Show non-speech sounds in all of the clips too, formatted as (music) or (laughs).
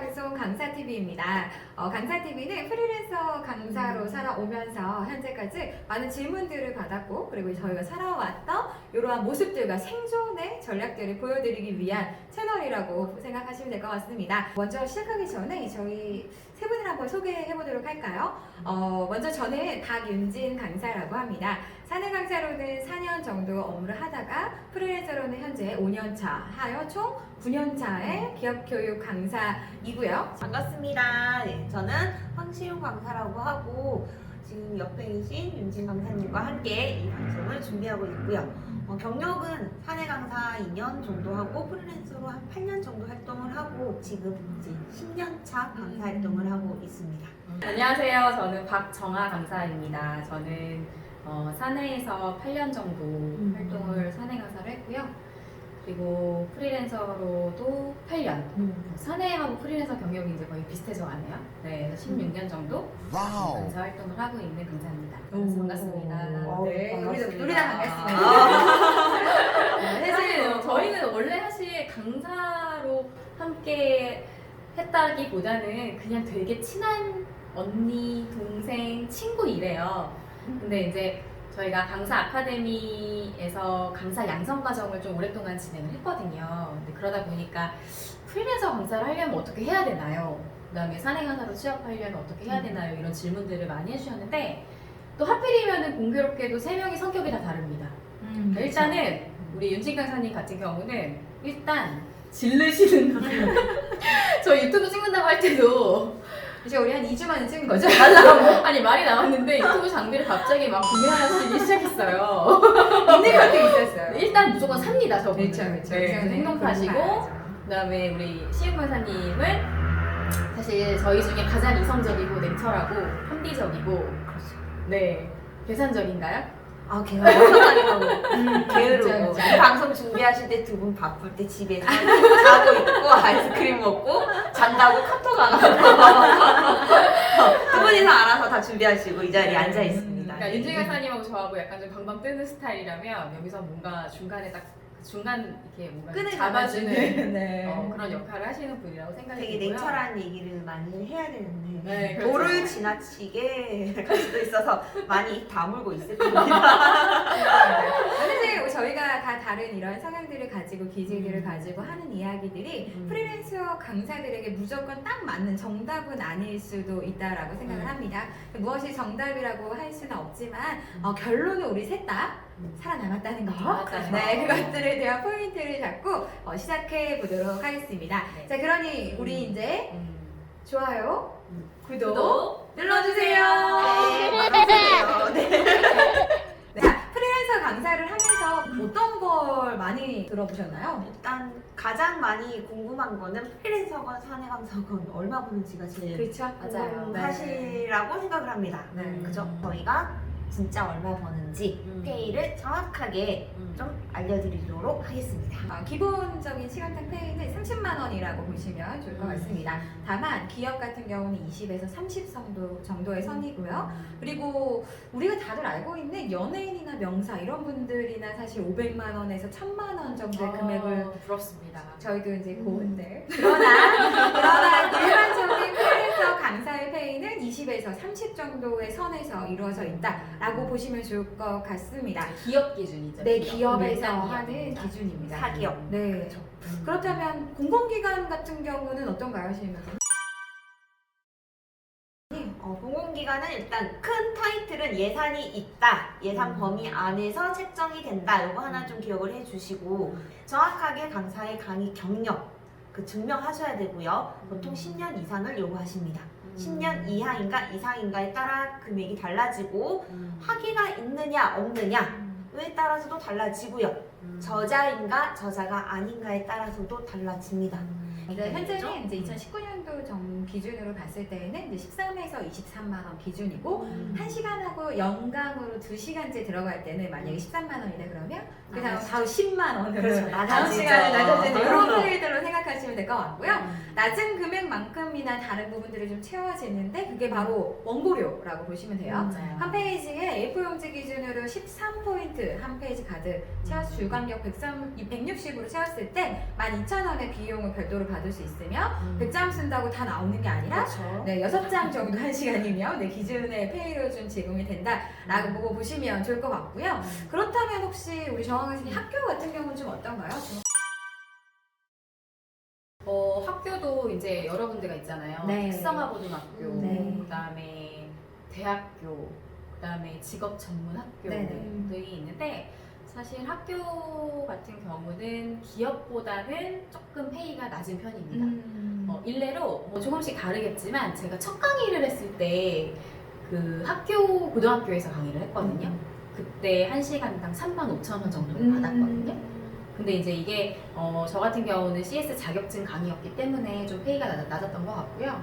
방송 강사TV입니다. 어, 강사TV는 프리랜서 강사로 살아오면서 현재까지 많은 질문들을 받았고, 그리고 저희가 살아왔던 이러한 모습들과 생존의 전략들을 보여드리기 위한 채널이라고 생각하시면 될 것 같습니다. 먼저 시작하기 전에 저희 세 분을 한번 소개해 보도록 할까요? 어, 먼저 저는 박윤진 강사라고 합니다. 사내 강사로는 4년 정도 업무를 하다가 프리랜서로는 현재 5년차 하여 총 9년차의 기업 교육 강사이고요. 반갑습니다. 네, 저는 황시윤 강사라고 하고 지금 옆에 계신 윤진 강사님과 함께 이 방송을 준비하고 있고요. 어, 경력은 사내 강사 2년 정도 하고 프리랜서로 한 8년 정도 활동을 하고 지금 이제 10년 차 강사 활동을 하고 있습니다. 안녕하세요. 저는 박정아 강사입니다. 저는 어, 사내에서 8년 정도 음. 활동을 사내 강사를 했고요. 그리고 프리랜서로도 8년. 사내하고 프리랜서 경력이 이제 거의 비슷해져 가네요. 네, 그래서 16년 정도 와우. 강사 활동을 하고 있는 강사입니다. 그래서 반갑습니다. 오, 네, 우리도 반갑습니다. 우리 다 반갑습니다. 네, 사실 저희는 원래 사실 강사로 함께 했다기보다는 그냥 되게 친한 언니, 동생, 친구 이래요. 근데 이제 저희가 강사 아카데미에서 강사 양성 과정을 좀 오랫동안 진행을 했거든요. 근데 그러다 보니까 프리랜서 강사를 하려면 어떻게 해야 되나요? 그다음에 사내 강사로 취업하려면 어떻게 해야 되나요? 이런 질문들을 많이 해주셨는데 또 하필이면은 공교롭게도 세 명이 성격이 다 다릅니다. 음, 그러니까 일단은 우리 윤진 강사님 같은 경우는 일단 질르시는 (laughs) 거예요. 저 유튜브 찍는다고 할 때도 이제 우리 한 2주 만에 찍은 거죠? (laughs) 아니 말이 나왔는데 유튜브 장비를 갑자기 막 구매하시기 시작했어요. (laughs) 있는 것도 있었어요. 일단 무조건 삽니다 저분은. 그렇죠, 그렇죠. 네, 그래서 행동하시고 그다음에 우리 시윤 강사님은 사실 저희 중에 가장 이성적이고 냉철하고 합리적이고 네 계산적인가요? 아, 게으르고 진짜, 진짜. 이 방송 준비하실 때 두 분 바쁠 때 집에서 자고 있고 아이스크림 먹고 잔다고 카톡 안 하고 (laughs) 두 분이서 알아서 다 준비하시고 이 자리에 앉아 있습니다. 그러니까 윤진 강사님하고 저하고 약간 좀 방방 뜨는 스타일이라면 여기서 뭔가 중간에 딱그 중간 이렇게 뭔가 끈을 잡아주는 (laughs) 네. 어, 그런 역할을 하시는 분이라고 생각이 되게. 냉철한 얘기를 많이 해야 되는데 네, 그렇죠. 지나치게 (laughs) 갈 수도 있어서 많이 다물고 있을 겁니다. 사실 저희가 다 다른 이런 성향들을 가지고 기질들을 음. 가지고 하는 이야기들이 음. 프리랜서 강사들에게 무조건 딱 맞는 정답은 아닐 수도 있다라고 생각을 음. 합니다. 무엇이 정답이라고 할 수는 없지만 어, 결론은 우리 셋다 음. 살아남았다는 거. 맞아요. 네, 그것들에 대한 포인트를 잡고 어, 시작해 보도록 하겠습니다. 네. 자, 그러니 우리 음. 이제 음. 좋아요, 음. 구독, 구독 눌러주세요. 네, 맞아요. 네. 자, 프리랜서 강사를 하면서 어떤 걸 많이 들어보셨나요? 일단 가장 많이 궁금한 거는 프리랜서건 사내 강사건 얼마 버는지가 제일 그렇죠, 궁금하시라고 생각을 합니다. 네. 그죠? 저희가 진짜 얼마 버는지 음. 페이를 정확하게 음. 좀 알려드리도록 하겠습니다. 어, 기본적인 시간당 페이는 30만 원이라고 보시면 좋을 것 음. 같습니다. 다만 기업 같은 경우는 20에서 30 정도 정도의 선이고요. 그리고 우리가 다들 알고 있는 연예인이나 명사 이런 분들이나 사실 500만 원에서 1000만 원 정도의 금액을 어, 부럽습니다. 저희도 이제 고은들 그러나 (laughs) 그러나 일반적인 프리랜서 강사의 페이는 20에서 30 정도의 선에서 이루어져 있다라고 보시면 좋을 것 같습니다. 기업 기준이죠. 네 기업. 일단 하는 기업입니다. 기준입니다. 사기업. 네. 그렇죠. 그렇다면 공공기관 같은 경우는 어떤가요, 시민 어, 공공기관은 일단 큰 타이틀은 예산이 있다. 예산 음. 범위 안에서 책정이 된다. 이거 하나 좀 기억을 해주시고 정확하게 강사의 강의 경력 그 증명하셔야 되고요. 보통 10년 이상을 요구하십니다. 음. 10년 이하인가 이상인가에 따라 금액이 달라지고 음. 학위가 있느냐 없느냐에 따라서도 달라지고요. 음. 저자인가 저자가 아닌가에 따라서도 달라집니다. 네, 그렇죠? 현재는 이제 2019년도 정 기준으로 봤을 때는 이제 13에서 23만 원 기준이고 음. 한 시간하고 연강으로 두 시간째 들어갈 때는 만약에 13만 원이다 그러면 그 다음. 바로 10만 원으로 그렇죠. 다음 낮아지죠. 시간에 낮아지는 이런 그럼요. 페이들로 생각하시면 될 것 같고요. 음. 낮은 금액만큼이나 다른 부분들이 좀 채워지는데 그게 바로 원고료라고 보시면 돼요. 맞아요. 한 페이지에 때문에 A4용지 기준으로 13포인트 한 페이지 가득 채워서 103, 160으로 채웠을 때 12,000원의 비용을 별도로 받을 수 있으며 100장 쓴다고 다 나오는 게 아니라 그렇죠. 네, 6장 정도 한 시간이면 네, 기준의 페이로 좀 제공이 된다라고 보고 보시면 좋을 것 같고요. 그렇다면 혹시 우리 정황 선생님 학교 같은 경우는 좀 어떤가요? 어, 학교도 이제 여러 군데가 있잖아요. 네. 특성화고등학교, 네. 그다음에 대학교, 그다음에 직업 전문. 학교들이 있는데 사실 학교 같은 경우는 기업보다는 조금 페이가 낮은 편입니다. 음. 어, 일례로 뭐 조금씩 다르겠지만 제가 첫 강의를 했을 때 그 학교 고등학교에서 강의를 했거든요. 그때 한 시간당 3만 5천 원 정도를 음. 받았거든요. 근데 이제 이게 어, 저 같은 경우는 CS 자격증 강의였기 때문에 좀 페이가 낮, 낮았던 것 같고요.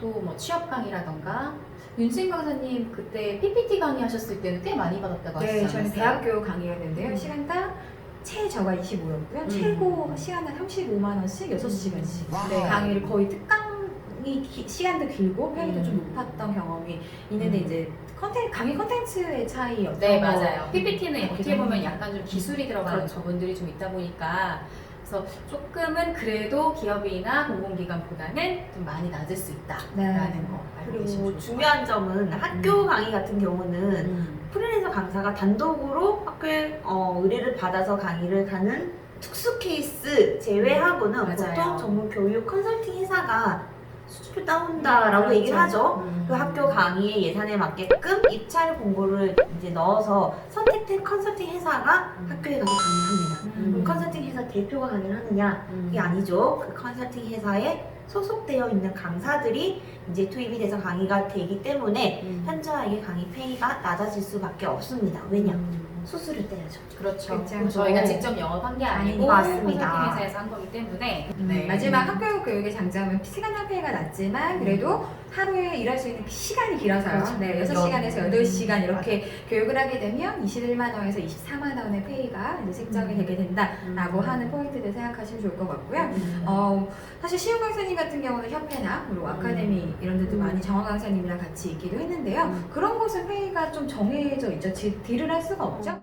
또 뭐 취업 강의라던가 윤진 강사님 그때 PPT 강의 하셨을 때는 꽤 많이 받았다고 네, 않았어요? 저는 대학교 강의였는데요. 음. 시간당 최저가 25였고요. 음. 최고 시간당 35만 원씩 6시간씩 네. 강의를 거의 특강이 기- 시간도 길고 페이도 좀 음. 높았던 경험이 있는데 음. 이제 컨텐 강의 컨텐츠의 차이였던 네거 맞아요. PPT는 어떻게 보면. 약간 좀 기술이 들어가는 그렇죠. 부분들이 좀 있다 보니까 그래서 조금은 그래도 기업이나 공공기관보다는 좀 많이 낮을 수 있다라는 네. 거 알고 계시면 그리고 좋을 중요한 점은 학교 강의 같은 것 경우는 같아요. 음. 프리랜서 강사가 단독으로 학교에 어, 의뢰를 받아서 강의를 가는 특수 케이스 제외하고는 맞아요. 보통 전문 교육 컨설팅 회사가 수주를 따온다라고 그렇죠. 얘기를 하죠. 음. 그 학교 강의의 예산에 맞게끔 입찰 공고를 이제 넣어서 선택된 컨설팅 회사가 음. 학교에 가서 강의합니다. 음. 그럼 컨설팅 회사 대표가 강의를 하느냐? 음. 그게 아니죠. 그 컨설팅 회사에 소속되어 있는 강사들이 이제 투입이 돼서 강의가 되기 때문에 음. 현저하게 강의 페이가 낮아질 수밖에 없습니다. 왜냐? 음. 수수료 떼야죠. 그렇죠. 그렇죠. 저희가 직접 영업한 게 아니고 맞습니다. 컨설팅 회사에서 한 거기 때문에 음, 네. 마지막 학교 교육의 장점은 시간당 페이가 낮지만 그래도 하루에 일할 수 있는 시간이 길어서요. 그렇죠. 네, 6시간에서 음. 8시간 이렇게 교육을 하게 되면 21만 원에서 24만 원의 페이가 이제 책정이 음. 되게 된다라고 음. 하는 포인트들 생각하시면 좋을 것 같고요. 음. 어, 사실 시우 강사님 같은 경우는 협회나 그리고 아카데미 이런 데도 음. 많이 정화 강사님이랑 같이 있기도 했는데요. 음. 그런 곳은 회의가 좀 정해져 있죠. 지- 딜을 할 수가 없죠.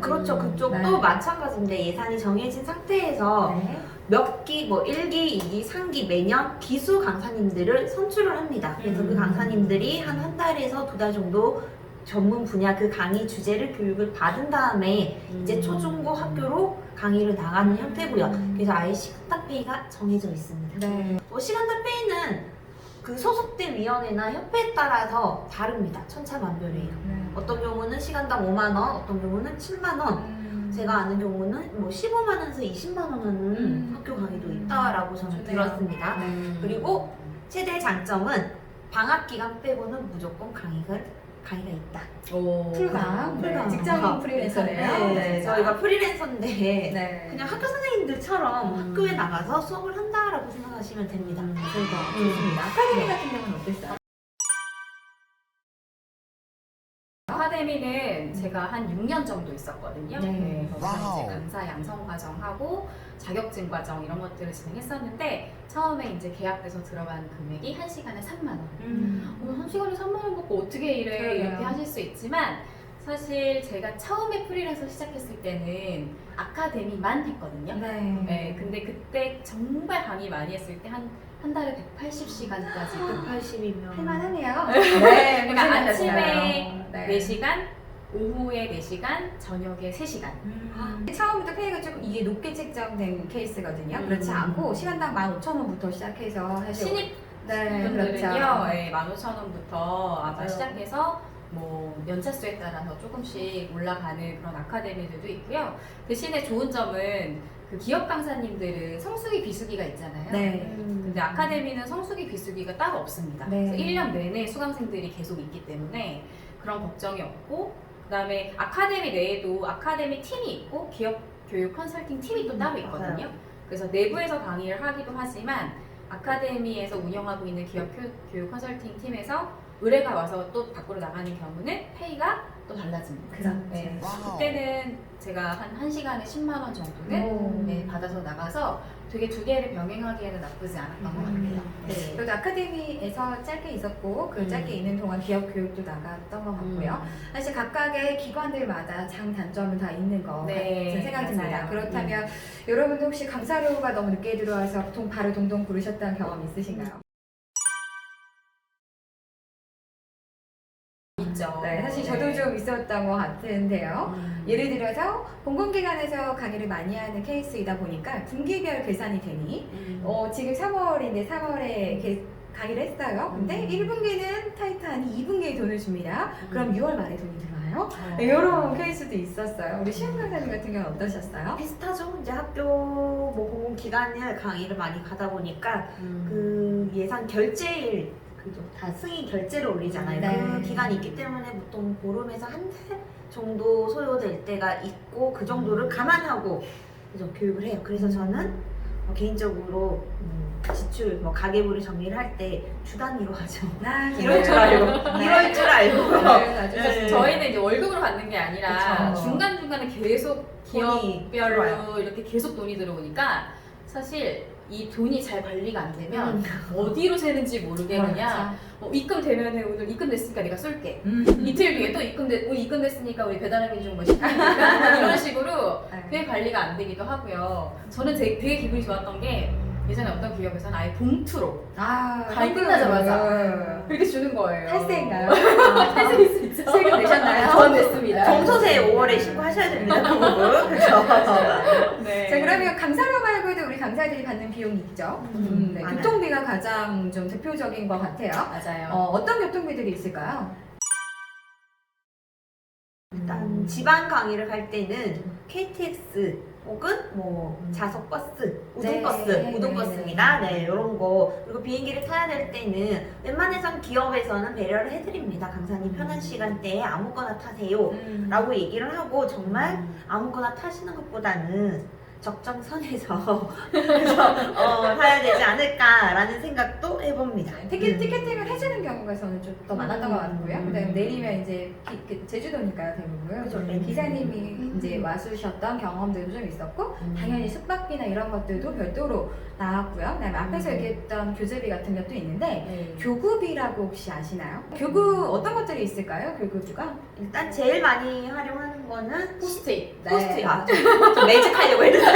그렇죠. 음, 그쪽도 네. 마찬가지인데 예산이 정해진 상태에서 네. 몇 기, 뭐 1기, 2기, 3기 매년 기수 강사님들을 선출을 합니다. 그래서 그 음. 강사님들이 한 한 달에서 두 달 정도 전문 분야 그 강의 주제를 교육을 받은 다음에 이제 초중고 학교로 강의를 나가는 형태고요. 음. 그래서 아예 시간당 페이가 정해져 있습니다. 네. 뭐 시간당 페이는 그 소속된 위원회나 협회에 따라서 다릅니다. 천차만별이에요. 네. 어떤 경우는 시간당 5만 원, 어떤 경우는 7만 원. 음. 제가 아는 경우는 뭐 15만 원에서 20만 원 하는 음. 학교 강의도 있다라고 저는 좋네요. 들었습니다. 음. 그리고 최대 장점은 방학 기간 빼고는 무조건 강의가 강의가 있다. 오. 풀강, 네. 풀강. 직장인 아, 프리랜서네요. 네, 저희가 프리랜서인데 네. 그냥 학교 선생님들처럼 음. 학교에 나가서 수업을 한다라고 생각하시면 됩니다. 음. 그리고 음. 좋습니다. 아카데미 같은 경우는 어땠어요? 아카데미는 제가 한 6년 정도 있었거든요. 네. 거기서 와우. 이제 강사 양성 과정하고 자격증 과정 이런 것들을 진행했었는데 처음에 이제 계약돼서 들어간 금액이 한 시간에 3만 원. 음. 어, 한 시간에 3만 원 받고 어떻게 이래 그러게요. 이렇게 하실 수 있지만 사실 제가 처음에 프리랜서 시작했을 때는 아카데미만 했거든요. 네. 네, 근데 그때 정말 강의 많이 했을 때 한 한 달에 180시간까지 180이면 (gasps) 할만하네요. 네, 그러니까. 아침에 네. 4시간, 오후에 4시간, 저녁에 3시간. 음. 처음부터 페이가 조금 이게 높게 책정된 케이스거든요. 음. 그렇지 않고 시간당 15,000원부터 시작해서 사실 신입 네, 분들은요, 그렇죠. 네, 15,000원부터 아마 맞아요. 시작해서 뭐 연차수에 따라서 조금씩 올라가는 그런 아카데미들도 있고요. 대신에 좋은 점은 그 기업 강사님들은 성수기 비수기가 있잖아요. 네. 근데 아카데미는 성수기 비수기가 따로 없습니다. 네. 그래서 1년 내내 수강생들이 계속 있기 때문에 그런 걱정이 없고 그다음에 아카데미 내에도 아카데미 팀이 있고 기업 교육 컨설팅 팀이 또 따로 있거든요. 그래서 내부에서 강의를 하기도 하지만 아카데미에서 운영하고 있는 기업 교- 교육 컨설팅 팀에서 의뢰가 와서 또 밖으로 나가는 경우는 페이가 또 달라집니다. 그렇죠. 네. 와우. 그때는 제가 한 1시간에 10만 원 정도는 오. 네, 받아서 나가서 되게 두 개를 병행하기에는 나쁘지 않았던 것 같아요. 음. 네. 저도 아카데미에서 짧게 있었고 그 음. 짧게 있는 동안 기업 교육도 나갔던 것 같고요. 사실 각각의 기관들마다 장단점은 다 있는 것 네, 같은 생각이 듭니다. 맞아요. 그렇다면 여러분도 혹시 강사료가 너무 늦게 들어와서 동, 바로 동동 부르셨던 경험 있으신가요? 있었던 것 같은데요. 음. 예를 들어서 공공기관에서 강의를 많이 하는 케이스이다 보니까 분기별 계산이 되니 음. 어, 지금 3월인데 3월에 강의를 했어요. 근데 음. 1분기는 타이트하니 2분기에 돈을 줍니다. 그럼 6월 말에 돈이 들어와요. 어. 네, 이런 케이스도 있었어요. 우리 시험 강사님 같은 경우는 어떠셨어요? 비슷하죠. 이제 학교 뭐 공공기관을 강의를 많이 가다 보니까 음. 그 예산 결제일 그죠 다 승인 결제를 올리잖아요. 네. 그 기간이 있기 때문에 보통 보름에서 한 달 정도 소요될 때가 있고 그 정도를 감안하고 그죠 교육을 해요. 그래서 저는 어, 개인적으로 음, 지출 뭐 가계부를 정리를 할 때 주 단위로 하죠. 나 이럴 줄 알고 네. 이럴 줄 알고 네, 아주 네. 저희는 이제 월급으로 받는 게 아니라 그쵸. 중간 중간에 계속 돈이 기업별로 들어와요. 이렇게 계속 돈이 들어오니까 사실 이 돈이 잘 관리가 안 되면 음. 어디로 새는지 모르게 그냥 그렇죠. 어, 입금 되면은 오늘 입금 됐으니까 내가 쏠게. 음. 이틀 뒤에 또 입금 됐, 어, 입금 됐으니까 우리 배달의 민족 뭐 시키니까 이런 식으로 네. 꽤 관리가 안 되기도 하고요. 저는 되게, 되게 기분이 좋았던 게 예전에 어떤 기업에서는 아예 봉투로 아, 갈. 끝나자마자 그렇게 주는 거예요. 탈세인가요? (laughs) 탈세일 수 있죠. 세금 내셨나요? 전 냈습니다. 정소세 5월에 신고하셔야 됩니다. 그 부분 (laughs) 그렇죠. 네. 자 그러면 강사료 말고도 우리 강사들이 받는 비용이 있죠. 음, 네. 많아요. 교통비가 가장 좀 대표적인 것 같아요. 맞아요. 어, 어떤 교통비들이 있을까요? 일단 지방 강의를 갈 때는 KTX 혹은 뭐 자석 버스, 우등 버스, 네. 우등 버스입니다. 네, 이런 거 그리고 비행기를 타야 될 때는 웬만해선 기업에서는 배려를 해드립니다. 강사님 편한 시간대에 아무거나 타세요. 음. 라고 얘기를 하고 정말 아무거나 타시는 것보다는 적정선에서 (laughs) 그래서 어, 타야 되지 않을까라는 생각도 해봅니다. 티켓, 음. 티켓팅을 해주는 경우가 저는 좀 더 많았던 것 같고요. 음. 그다음에 내리면 이제 기- 그 제주도니까요 대부분 그죠, 네, 네. 기사님이 음. 이제 와주셨던 경험들도 좀 있었고 음. 당연히 숙박비나 이런 것들도 별도로 나왔고요. 그다음에 앞에서 음. 얘기했던 교재비 같은 것도 있는데 네. 교구비라고 혹시 아시나요? 교구 어떤 것들이 있을까요? 교구비가? 일단 제일 많이 활용하는 거는 포스트잇. 포스트 아, 저, 저 매직 하려고 했는데 (laughs)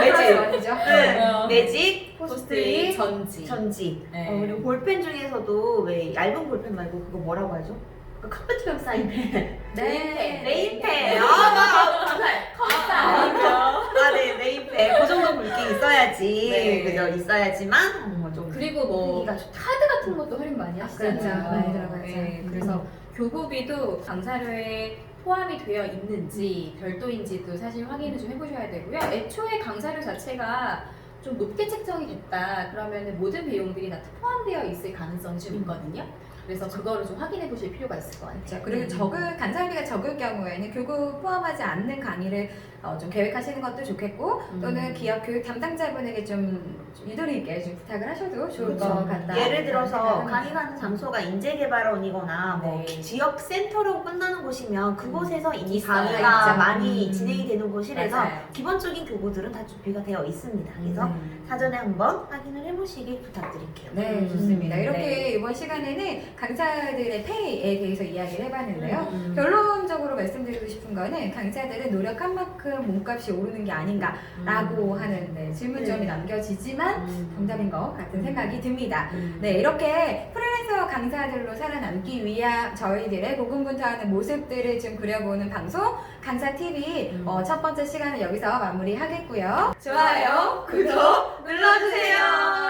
매직 네, 매직 아니죠? 네, 어. 매직 포스트잇 포스트잇 전지. 전지 네. 어, 그리고 볼펜 중에서도 왜 얇은 볼펜 말고 그거 뭐라고 하죠? 그 카페트병 사인펜 네. 네임펜 아 컴사. 아네 네임펜 그 정도 굵기 있어야지 네. 그죠 있어야지만 어, 좀 그리고 뭐 좋다. 카드 같은 것도 활용 많이 하시잖아요. 그렇죠. 많이 들어가죠. 네, 그래서 교구비도 강사료에 포함이 되어 있는지 별도인지도 사실 확인을 좀 해보셔야 되고요. 애초에 강사료 자체가 좀 높게 책정이 됐다 그러면 모든 비용들이 다 포함되어 있을 가능성이 좀 있거든요. 그래서 그거를 좀 확인해 보실 필요가 있을 것 같아요. 그렇죠. 그리고 적을 간사비가 적을 경우에는 교구 포함하지 않는 강의를 어, 좀 계획하시는 것도 좋겠고 또는 음. 기업 교육 담당자분에게 좀, 좀 유도리 있게 좀 부탁을 하셔도 좋을 그렇죠. 것 같다. 예를 들어서 생각합니다. 강의 가는 장소가 인재개발원이거나 뭐 네. 지역 센터로 끝나는 곳이면 그곳에서 이미. 강의가 있죠. 많이 음. 진행이 되는 곳이라서 맞아요. 기본적인 교구들은 다 준비가 되어 있습니다. 그래서 음. 사전에 한번 확인을 해보시길 부탁드릴게요. 네, 음, 좋습니다. 이렇게 네. 이번 시간에는 강사들의 페이에 대해서 이야기를 해봤는데요. 음. 결론적으로 말씀드리고 싶은 거는 강사들은 노력한 만큼 몸값이 오르는 게 아닌가라고 하는 네, 질문점이 네. 남겨지지만 음. 정답인 것 같은 생각이 듭니다. 음. 네, 이렇게 프리랜서 강사들로 살아남기 위한 저희들의 고군분투하는 모습들을 좀 그려보는 방송 강사 TV 음. 어, 첫 번째 시간을 여기서 마무리하겠고요. 좋아요, 구독 눌러주세요.